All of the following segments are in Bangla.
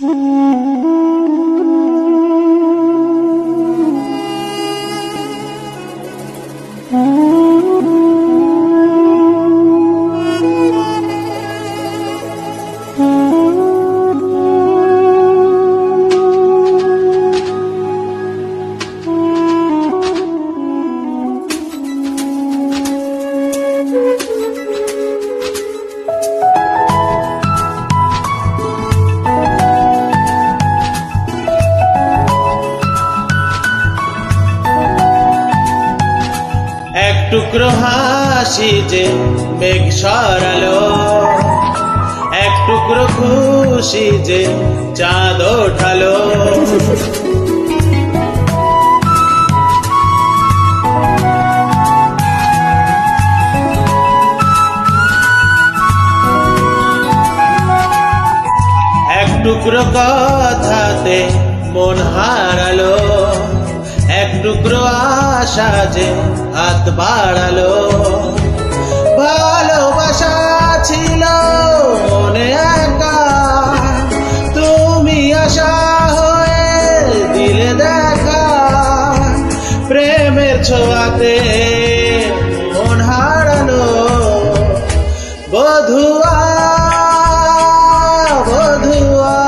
Mm-hmm. টুকরো হাসি যে মেঘ সরালো, এক টুকরো খুশি যে চাঁদ ওঠালো। এক টুকরো কথাতে মন হারালো, এক টুকরো আশা যে হাত বাড়ালো, ভালোবাসা ছিল মনে একা। তুমি আশা হয়ে দিলে দেখা, প্রেমের ছোঁয়াতে মন হারালো। বধুয়া বধুয়া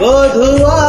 বধুয়া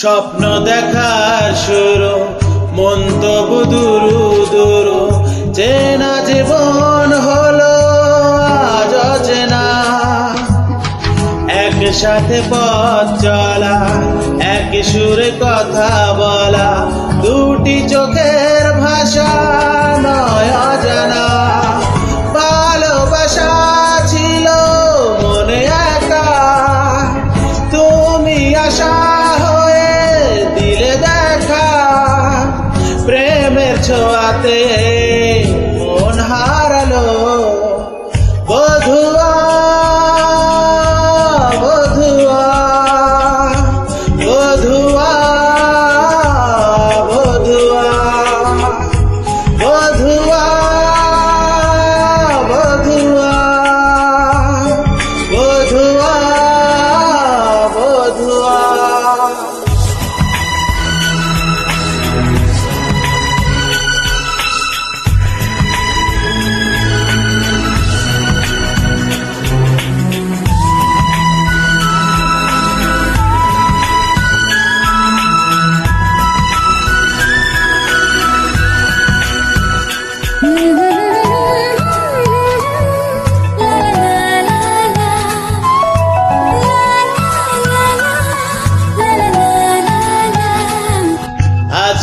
স্বপ্ন দেখার শুরু, মন তবু দুরু দুরু। চেনা জীবন হলো আজ অচেনা। একসাথে পথ চলা, এক সুরে কথা বলা, দুটি চোখের ভাষা নয় অজানা। ছোঁয়াতে মন হারালো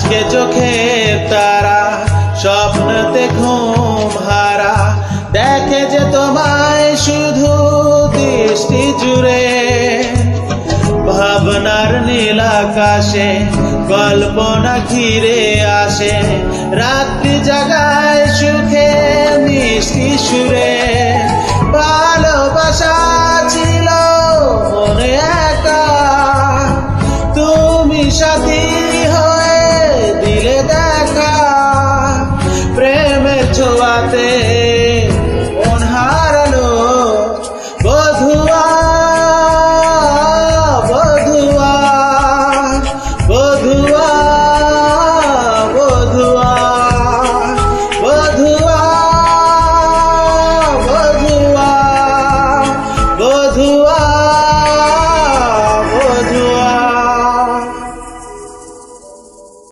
আজকে চোখের তারা, স্বপ্নতে ঘুম হারা। দেখে যে তোমায় শুধু দৃষ্টি জুড়ে, ভাবনার নীল আকাশে কল্পনা ঘিরে আসে। রাত্রি জাগায় সুখে মিষ্টি সুরে, ভালোবাসা রাতে